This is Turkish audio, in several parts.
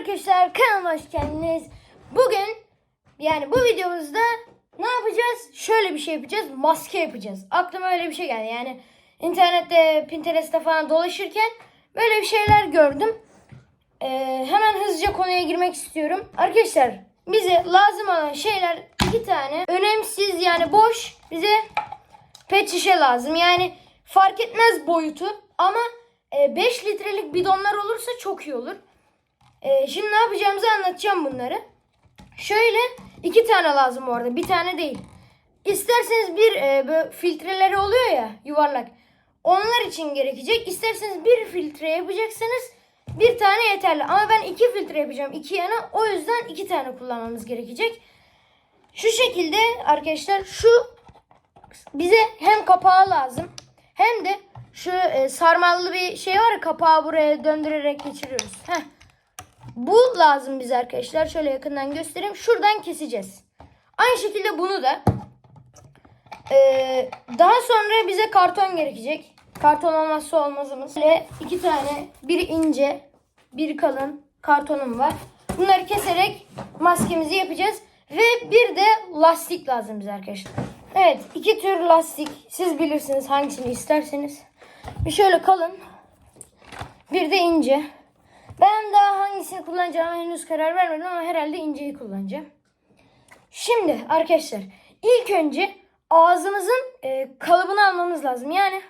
arkadaşlar kanalıma hoş geldiniz. Bugün yani bu videomuzda ne yapacağız? Şöyle bir şey yapacağız. Maske yapacağız. Aklıma öyle bir şey geldi. Yani internette, Pinterest'te falan dolaşırken böyle bir şeyler gördüm. Ee, hemen hızlıca konuya girmek istiyorum. Arkadaşlar bize lazım olan şeyler iki tane. Önemsiz yani boş bize pet şişe lazım. Yani fark etmez boyutu ama 5 litrelik bidonlar olursa çok iyi olur. E, şimdi ne yapacağımızı anlatacağım bunları. Şöyle iki tane lazım orada. Bir tane değil. İsterseniz bir e, böyle filtreleri oluyor ya yuvarlak. Onlar için gerekecek. İsterseniz bir filtre yapacaksınız. Bir tane yeterli. Ama ben iki filtre yapacağım. iki yana. O yüzden iki tane kullanmamız gerekecek. Şu şekilde arkadaşlar şu bize hem kapağı lazım hem de şu e, sarmallı bir şey var ya kapağı buraya döndürerek geçiriyoruz. Heh. Bu lazım bize arkadaşlar. Şöyle yakından göstereyim. Şuradan keseceğiz. Aynı şekilde bunu da. Ee, daha sonra bize karton gerekecek. Karton olmazsa olmazımız. Böyle iki tane. Biri ince, biri kalın kartonum var. Bunları keserek maskemizi yapacağız. Ve bir de lastik lazım bize arkadaşlar. Evet iki tür lastik. Siz bilirsiniz hangisini isterseniz. Bir şöyle kalın. Bir de ince. Ben daha hangisini kullanacağıma henüz karar vermedim ama herhalde inceyi kullanacağım. Şimdi arkadaşlar ilk önce ağzımızın e, kalıbını almamız lazım. Yani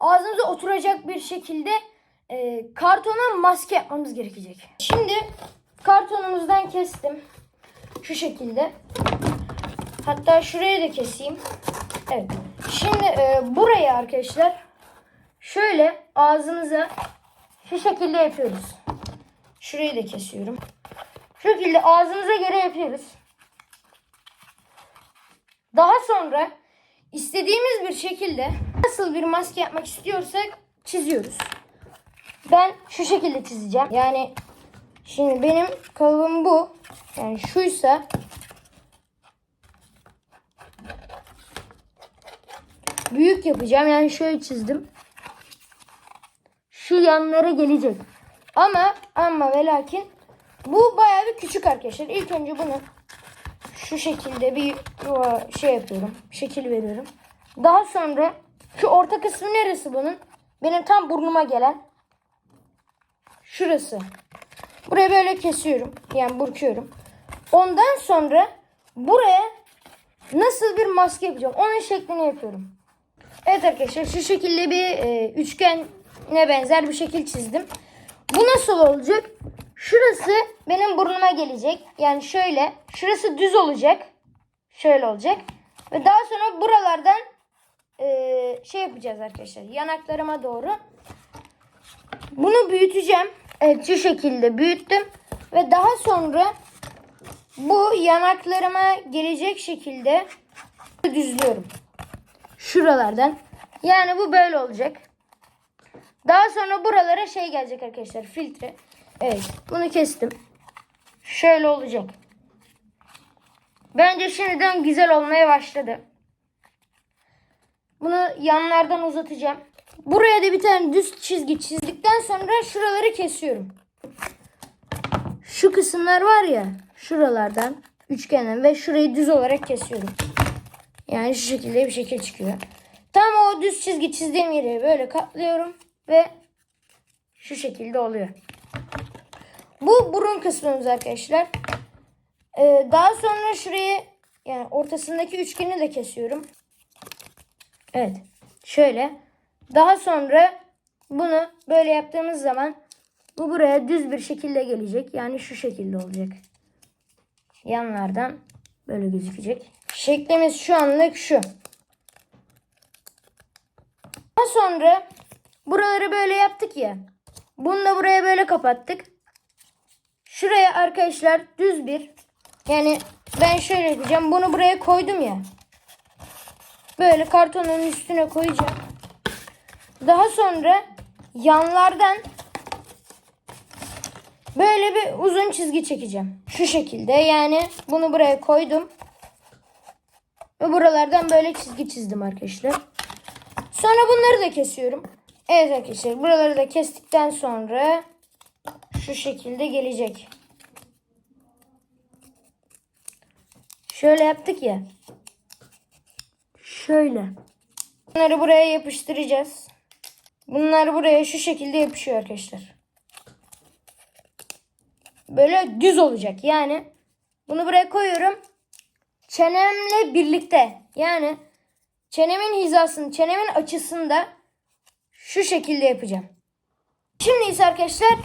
ağzımıza oturacak bir şekilde e, kartona maske yapmamız gerekecek. Şimdi kartonumuzdan kestim. Şu şekilde. Hatta şurayı da keseyim. Evet. Şimdi e, buraya arkadaşlar şöyle ağzımıza şu şekilde yapıyoruz. Şurayı da kesiyorum. Şu şekilde ağzımıza göre yapıyoruz. Daha sonra istediğimiz bir şekilde nasıl bir maske yapmak istiyorsak çiziyoruz. Ben şu şekilde çizeceğim. Yani şimdi benim kalıbım bu. Yani şuysa büyük yapacağım. Yani şöyle çizdim. Şu yanlara gelecek. Ama ama ve lakin bu bayağı bir küçük arkadaşlar. İlk önce bunu şu şekilde bir şey yapıyorum. Şekil veriyorum. Daha sonra şu orta kısmı neresi bunun? Benim tam burnuma gelen. Şurası. Buraya böyle kesiyorum. Yani burkuyorum. Ondan sonra buraya nasıl bir maske yapacağım? Onun şeklini yapıyorum. Evet arkadaşlar şu şekilde bir e, üçgene benzer bir şekil çizdim. Bu nasıl olacak? Şurası benim burnuma gelecek. Yani şöyle. Şurası düz olacak. Şöyle olacak. Ve daha sonra buralardan e, şey yapacağız arkadaşlar. Yanaklarıma doğru. Bunu büyüteceğim. Evet şu şekilde büyüttüm. Ve daha sonra bu yanaklarıma gelecek şekilde düzlüyorum. Şuralardan. Yani bu böyle olacak. Daha sonra buralara şey gelecek arkadaşlar. Filtre. Evet. Bunu kestim. Şöyle olacak. Bence şimdiden güzel olmaya başladı. Bunu yanlardan uzatacağım. Buraya da bir tane düz çizgi çizdikten sonra şuraları kesiyorum. Şu kısımlar var ya. Şuralardan üçgenden ve şurayı düz olarak kesiyorum. Yani şu şekilde bir şekil çıkıyor. Tam o düz çizgi çizdiğim yeri böyle katlıyorum ve şu şekilde oluyor. Bu burun kısmımız arkadaşlar. Ee, daha sonra şurayı yani ortasındaki üçgeni de kesiyorum. Evet. Şöyle. Daha sonra bunu böyle yaptığımız zaman bu buraya düz bir şekilde gelecek. Yani şu şekilde olacak. Yanlardan böyle gözükecek. Şeklimiz şu anlık şu. Daha sonra buraları böyle yaptık ya. Bunu da buraya böyle kapattık. Şuraya arkadaşlar düz bir yani ben şöyle yapacağım. Bunu buraya koydum ya. Böyle kartonun üstüne koyacağım. Daha sonra yanlardan böyle bir uzun çizgi çekeceğim. Şu şekilde yani bunu buraya koydum. Ve buralardan böyle çizgi çizdim arkadaşlar. Sonra bunları da kesiyorum. Evet arkadaşlar buraları da kestikten sonra şu şekilde gelecek. Şöyle yaptık ya. Şöyle. Bunları buraya yapıştıracağız. Bunlar buraya şu şekilde yapışıyor arkadaşlar. Böyle düz olacak. Yani bunu buraya koyuyorum. Çenemle birlikte. Yani çenemin hizasını, çenemin açısında şu şekilde yapacağım. Şimdi ise arkadaşlar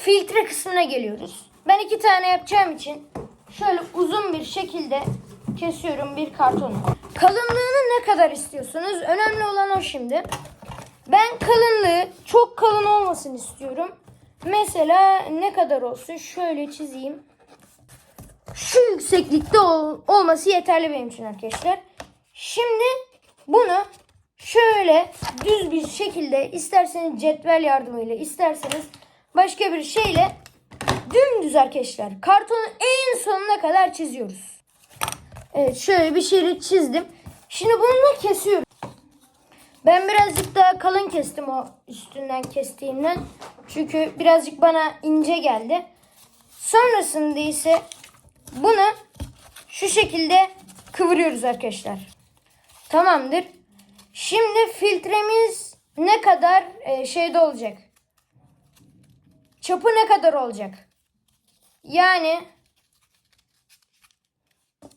filtre kısmına geliyoruz. Ben iki tane yapacağım için şöyle uzun bir şekilde kesiyorum bir kartonu. Kalınlığını ne kadar istiyorsunuz? Önemli olan o şimdi. Ben kalınlığı çok kalın olmasın istiyorum. Mesela ne kadar olsun? Şöyle çizeyim. Şu yükseklikte ol- olması yeterli benim için arkadaşlar. Şimdi bunu şöyle düz bir şekilde isterseniz cetvel yardımıyla isterseniz başka bir şeyle dümdüz arkadaşlar kartonun en sonuna kadar çiziyoruz. Evet şöyle bir şerit çizdim. Şimdi bununla kesiyorum. Ben birazcık daha kalın kestim o üstünden kestiğimden. Çünkü birazcık bana ince geldi. Sonrasında ise bunu şu şekilde kıvırıyoruz arkadaşlar. Tamamdır. Şimdi filtremiz ne kadar e, şeyde olacak? Çapı ne kadar olacak? Yani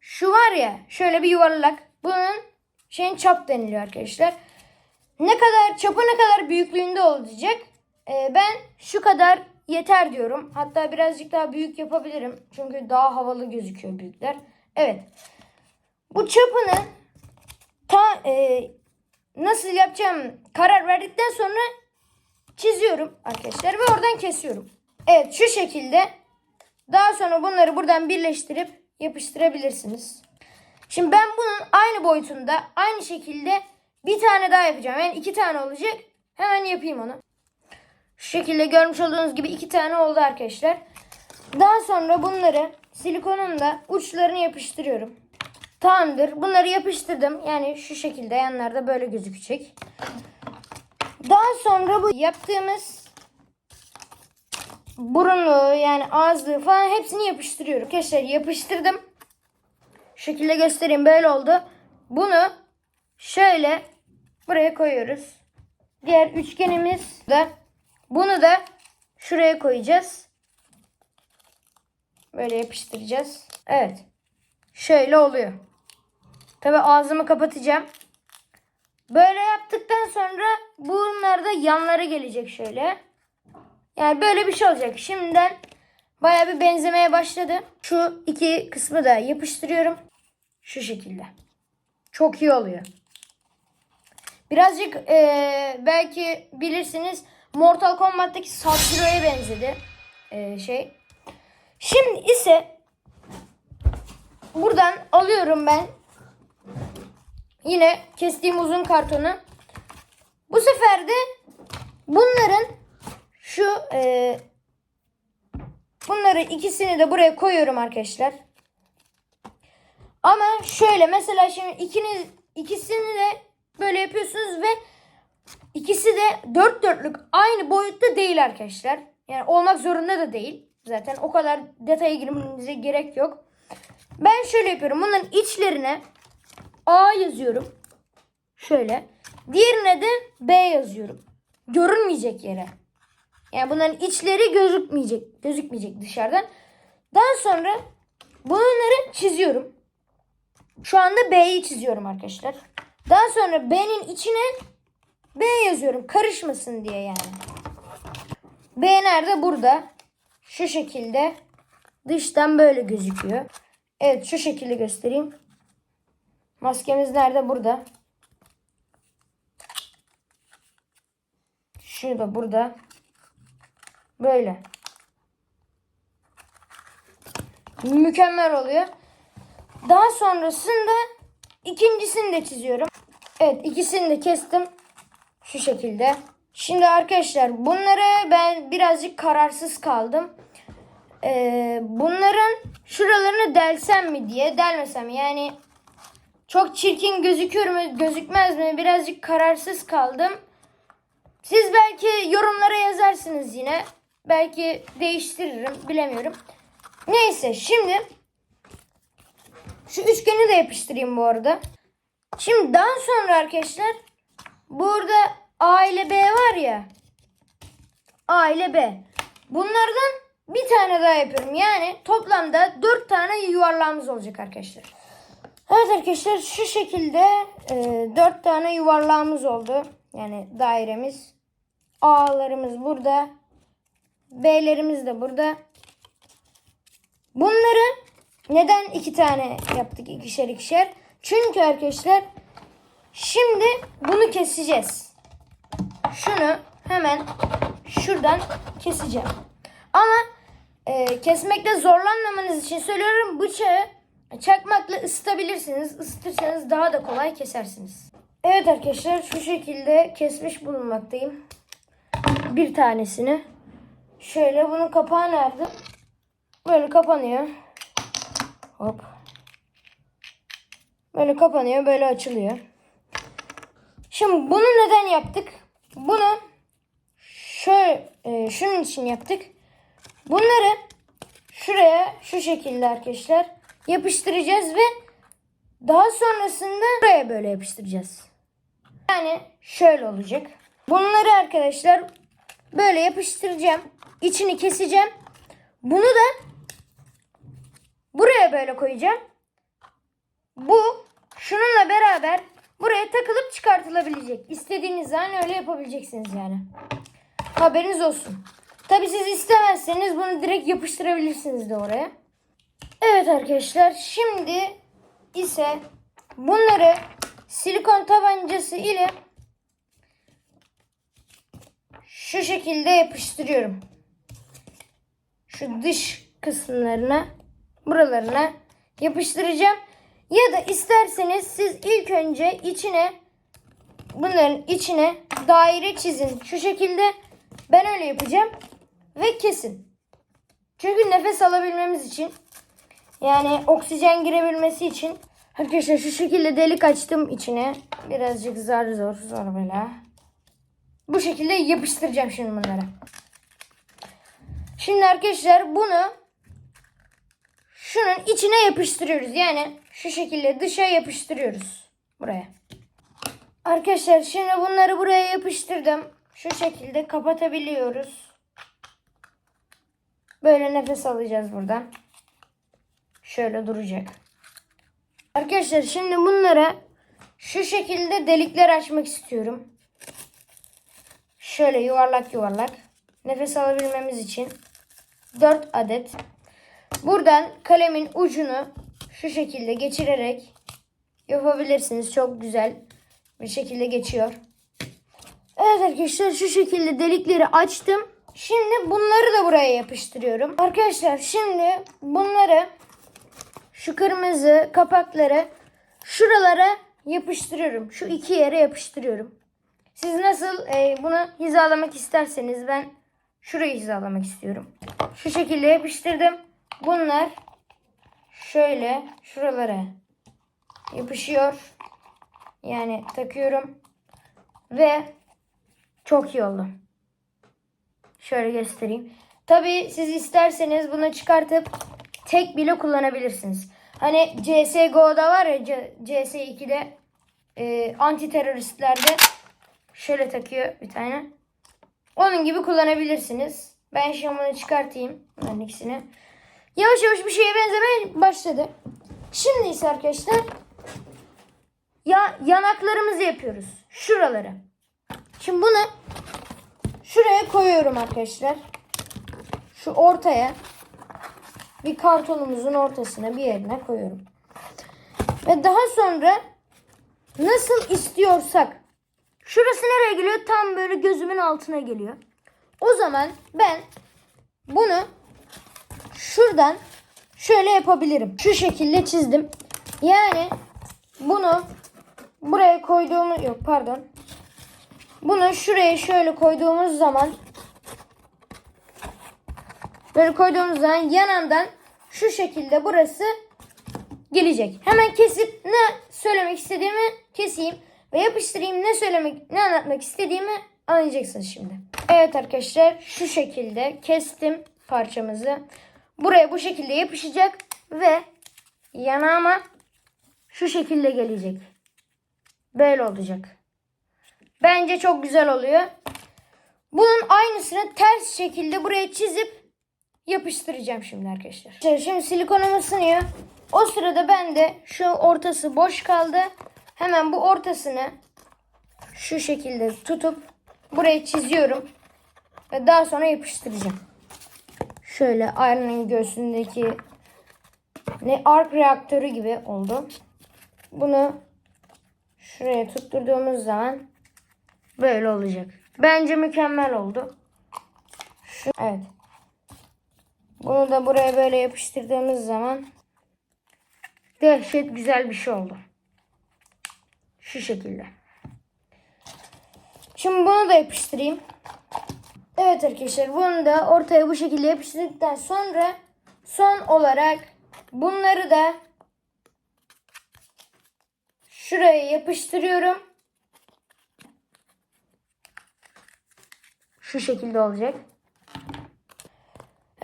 şu var ya şöyle bir yuvarlak. Bunun şeyin çap deniliyor arkadaşlar. Ne kadar çapı ne kadar büyüklüğünde olacak? Ee, ben şu kadar yeter diyorum. Hatta birazcık daha büyük yapabilirim. Çünkü daha havalı gözüküyor büyükler. Evet. Bu çapını ta e, nasıl yapacağım karar verdikten sonra çiziyorum arkadaşlar ve oradan kesiyorum. Evet şu şekilde daha sonra bunları buradan birleştirip yapıştırabilirsiniz. Şimdi ben bunun aynı boyutunda aynı şekilde bir tane daha yapacağım. Yani iki tane olacak. Hemen yapayım onu. Şu şekilde görmüş olduğunuz gibi iki tane oldu arkadaşlar. Daha sonra bunları silikonun da uçlarını yapıştırıyorum. Tamamdır. Bunları yapıştırdım. Yani şu şekilde yanlarda böyle gözükecek. Daha sonra bu yaptığımız burunluğu yani ağızlığı falan hepsini yapıştırıyorum. Arkadaşlar yapıştırdım. Şu şekilde göstereyim. Böyle oldu. Bunu şöyle buraya koyuyoruz. Diğer üçgenimiz de bunu da şuraya koyacağız. Böyle yapıştıracağız. Evet. Şöyle oluyor. Tabi ağzımı kapatacağım. Böyle yaptıktan sonra bunlar da yanlara gelecek şöyle. Yani böyle bir şey olacak. Şimdiden baya bir benzemeye başladı. Şu iki kısmı da yapıştırıyorum. Şu şekilde. Çok iyi oluyor. Birazcık eee, belki bilirsiniz Mortal Kombat'taki Sub-Zero'ya benzedi. Eee, şey. Şimdi ise buradan alıyorum ben yine kestiğim uzun kartonu. Bu sefer de bunların şu eee bunları ikisini de buraya koyuyorum arkadaşlar. Ama şöyle mesela şimdi ikiniz ikisini de böyle yapıyorsunuz ve ikisi de dört dörtlük aynı boyutta değil arkadaşlar. Yani olmak zorunda da değil. Zaten o kadar detaya girmenize gerek yok. Ben şöyle yapıyorum. Bunların içlerine A yazıyorum. Şöyle. Diğerine de B yazıyorum. Görünmeyecek yere. Yani bunların içleri gözükmeyecek. Gözükmeyecek dışarıdan. Daha sonra bunları çiziyorum. Şu anda B'yi çiziyorum arkadaşlar. Daha sonra B'nin içine B yazıyorum. Karışmasın diye yani. B nerede? Burada. Şu şekilde. Dıştan böyle gözüküyor. Evet şu şekilde göstereyim. Maskemiz nerede? Burada. Şu da burada. Böyle. Mükemmel oluyor. Daha sonrasında ikincisini de çiziyorum. Evet ikisini de kestim. Şu şekilde. Şimdi arkadaşlar bunları ben birazcık kararsız kaldım. Ee, bunların şuralarını delsem mi diye delmesem yani çok çirkin gözüküyor mu gözükmez mi birazcık kararsız kaldım. Siz belki yorumlara yazarsınız yine. Belki değiştiririm bilemiyorum. Neyse şimdi şu üçgeni de yapıştırayım bu arada. Şimdi daha sonra arkadaşlar burada A ile B var ya. A ile B. Bunlardan bir tane daha yapıyorum. Yani toplamda 4 tane yuvarlağımız olacak arkadaşlar. Evet arkadaşlar şu şekilde e, 4 tane yuvarlağımız oldu. Yani dairemiz. A'larımız burada. B'lerimiz de burada. Bunları neden iki tane yaptık ikişer ikişer? Çünkü arkadaşlar şimdi bunu keseceğiz. Şunu hemen şuradan keseceğim. Ama e, kesmekte zorlanmamanız için söylüyorum bıçağı çakmakla ısıtabilirsiniz. Isıtırsanız daha da kolay kesersiniz. Evet arkadaşlar şu şekilde kesmiş bulunmaktayım. Bir tanesini. Şöyle bunun kapağı nerede? Böyle kapanıyor. Hop. Böyle kapanıyor, böyle açılıyor. Şimdi bunu neden yaptık? Bunu şöyle e, şunun için yaptık. Bunları şuraya şu şekilde arkadaşlar yapıştıracağız ve daha sonrasında buraya böyle yapıştıracağız. Yani şöyle olacak. Bunları arkadaşlar böyle yapıştıracağım. İçini keseceğim. Bunu da buraya böyle koyacağım. Bu şununla beraber buraya takılıp çıkartılabilecek. İstediğiniz zaman öyle yapabileceksiniz yani. Haberiniz olsun. Tabi siz istemezseniz bunu direkt yapıştırabilirsiniz de oraya. Evet arkadaşlar şimdi ise bunları silikon tabancası ile şu şekilde yapıştırıyorum. Şu dış kısımlarına buralarına yapıştıracağım. Ya da isterseniz siz ilk önce içine bunların içine daire çizin. Şu şekilde ben öyle yapacağım. Ve kesin. Çünkü nefes alabilmemiz için yani oksijen girebilmesi için arkadaşlar şu şekilde delik açtım içine. Birazcık zar zor zor böyle. Bu şekilde yapıştıracağım şimdi bunları. Şimdi arkadaşlar bunu şunun içine yapıştırıyoruz. Yani şu şekilde dışa yapıştırıyoruz. Buraya. Arkadaşlar şimdi bunları buraya yapıştırdım. Şu şekilde kapatabiliyoruz. Böyle nefes alacağız buradan. Şöyle duracak. Arkadaşlar şimdi bunlara şu şekilde delikler açmak istiyorum. Şöyle yuvarlak yuvarlak. Nefes alabilmemiz için 4 adet. Buradan kalemin ucunu şu şekilde geçirerek yapabilirsiniz. Çok güzel bir şekilde geçiyor. Evet arkadaşlar şu şekilde delikleri açtım. Şimdi bunları da buraya yapıştırıyorum. Arkadaşlar şimdi bunları şu kırmızı kapakları şuralara yapıştırıyorum. Şu iki yere yapıştırıyorum. Siz nasıl e, bunu hizalamak isterseniz ben şurayı hizalamak istiyorum. Şu şekilde yapıştırdım. Bunlar şöyle şuralara yapışıyor. Yani takıyorum. Ve çok iyi oldu. Şöyle göstereyim. Tabi siz isterseniz bunu çıkartıp tek bile kullanabilirsiniz. Hani CSGO'da var ya C- CS2'de e, anti teröristlerde şöyle takıyor bir tane. Onun gibi kullanabilirsiniz. Ben şimdi bunu çıkartayım. Bunların ikisini. Yavaş yavaş bir şeye benzemeye başladı. Şimdi ise arkadaşlar ya yanaklarımızı yapıyoruz. Şuraları. Şimdi bunu şuraya koyuyorum arkadaşlar. Şu ortaya bir kartonumuzun ortasına bir yerine koyuyorum. Ve daha sonra nasıl istiyorsak şurası nereye geliyor? Tam böyle gözümün altına geliyor. O zaman ben bunu şuradan şöyle yapabilirim. Şu şekilde çizdim. Yani bunu buraya koyduğumuz yok pardon. Bunu şuraya şöyle koyduğumuz zaman böyle koyduğumuz zaman yanından şu şekilde burası gelecek. Hemen kesip ne söylemek istediğimi keseyim ve yapıştırayım ne söylemek ne anlatmak istediğimi anlayacaksınız şimdi. Evet arkadaşlar şu şekilde kestim parçamızı. Buraya bu şekilde yapışacak ve yanağıma şu şekilde gelecek. Böyle olacak. Bence çok güzel oluyor. Bunun aynısını ters şekilde buraya çizip yapıştıracağım şimdi arkadaşlar. Şimdi- silikonum ısınıyor. O sırada ben de şu ortası boş kaldı. Hemen bu ortasını şu şekilde tutup buraya çiziyorum. Ve daha sonra yapıştıracağım. Şöyle aynanın göğsündeki ne ark reaktörü gibi oldu. Bunu şuraya tutturduğumuz zaman böyle olacak. Bence mükemmel oldu. Şu, evet. Bunu da buraya böyle yapıştırdığımız zaman dehşet güzel bir şey oldu. Şu şekilde. Şimdi bunu da yapıştırayım. Evet arkadaşlar bunu da ortaya bu şekilde yapıştırdıktan sonra son olarak bunları da şuraya yapıştırıyorum. Şu şekilde olacak.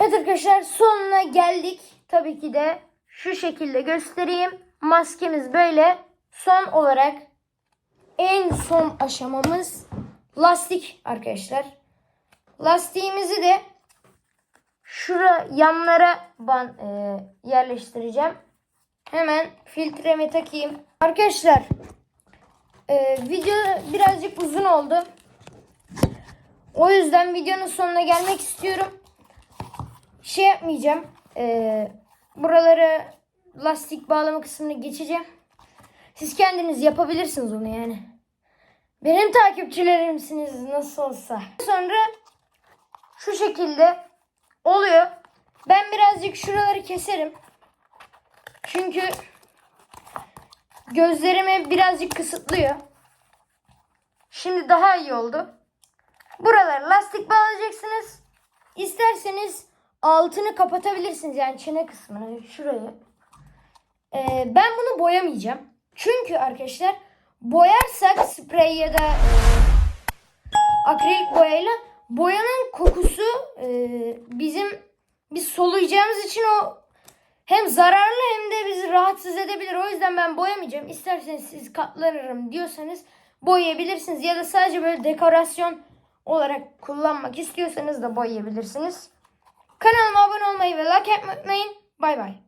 Evet arkadaşlar sonuna geldik. Tabii ki de şu şekilde göstereyim. Maskemiz böyle. Son olarak en son aşamamız lastik arkadaşlar. Lastiğimizi de şura yanlara ban, e, yerleştireceğim. Hemen filtremi takayım. Arkadaşlar e, video birazcık uzun oldu. O yüzden videonun sonuna gelmek istiyorum. Şey yapmayacağım. E, buraları lastik bağlama kısmını geçeceğim. Siz kendiniz yapabilirsiniz onu yani. Benim takipçilerimsiniz nasıl olsa. Sonra şu şekilde oluyor. Ben birazcık şuraları keserim. Çünkü gözlerimi birazcık kısıtlıyor. Şimdi daha iyi oldu. Buraları lastik bağlayacaksınız. İsterseniz altını kapatabilirsiniz. Yani çene kısmını şurayı. Ee, ben bunu boyamayacağım. Çünkü arkadaşlar boyarsak sprey ya da e, akrilik boyayla boyanın kokusu e, bizim biz soluyacağımız için o hem zararlı hem de bizi rahatsız edebilir. O yüzden ben boyamayacağım. İsterseniz siz katlanırım diyorsanız boyayabilirsiniz. Ya da sadece böyle dekorasyon olarak kullanmak istiyorsanız da boyayabilirsiniz. Kanalıma abone olmayı ve like yapmayı unutmayın. Bay bay.